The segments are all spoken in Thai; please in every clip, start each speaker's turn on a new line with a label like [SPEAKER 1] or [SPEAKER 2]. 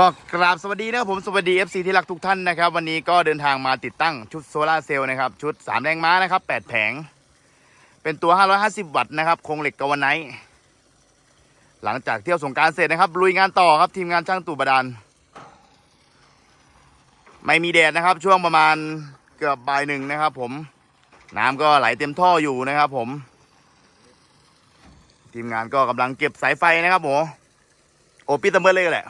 [SPEAKER 1] ก็กราบสวัสดีนะครับผมสวัสดี FC ที่รักทุกท่านนะครับ วันนี้ก็เดินทางมาติดตั้งชุดโซลาร์เซลล์นะครับ ชุด 3 แรงม้านะครับ 8 แผง เป็นตัว 550 วัตต์นะครับโครงเหล็กกาวไนท์หลังจากเที่ยวสงการเสร็จนะครับ ลุยงานต่อครับทีมงานช่างตู่บดาลไม่มีแดดนะครับ ช่วงประมาณเกือบบ่ายหนึ่งนะครับ ผมน้ำก็ไหลเต็มท่ออยู่นะครับ ผม ทีมงานก็กำลังเก็บสายไฟนะครับผมโอปิดเตอเมอร์เลยแหละ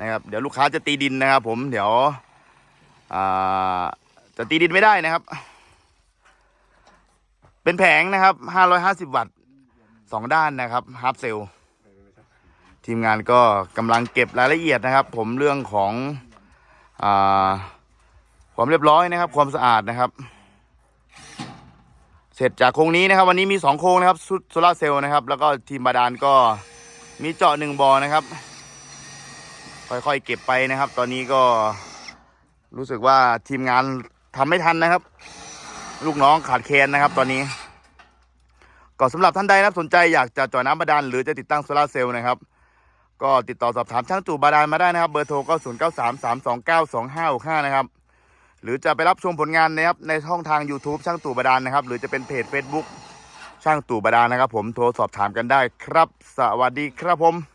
[SPEAKER 1] นะครับเดี๋ยวลูกค้าจะตีดินนะครับ ผมเดี๋ยวจะตีดินไม่ได้นะครับ เป็นแผงนะครับ550วัตต์สองด้านนะครับฮาร์ปเซลทีมงานก็กำลังเก็บรายละเอียดนะครับ ผมเรื่องของอความเรียบร้อยนะครับ ความสะอาดนะครับ เสร็จจากโครงนี้นะครับ วันนี้มีสองโครงนะครับโซลาร์เซลล์นะครับ แล้วก็ทีมบาดาลก็มีเจาะหนึ่งบ่อนะครับ ค่อยๆเก็บไปนะครับ ตอนนี้ก็รู้สึกว่าทีมงานทำไม่ทันนะครับ ลูกน้องขาดแคลนนะครับ ตอนนี้ ก็สำหรับท่านใดนะครับสนใจอยากจะจาะน้ำบาดาลหรือจะติดตั้งโซลาเซลล์นะครับ ก็ติดต่อสอบถามช่างจู่บาดาลมาได้นะครับ เบอร์โทรก็0 9 3 3 2 9 2 5 6 5 นะครับ หรือจะไปรับชมผลงานนะครับในช่องทาง YouTube ช่างตู่บาดาลนะครับ หรือจะเป็นเพจ Facebook ช่างตู่บาดาลนะครับ ผมโทรสอบถามกันได้ครับ สวัสดีครับผม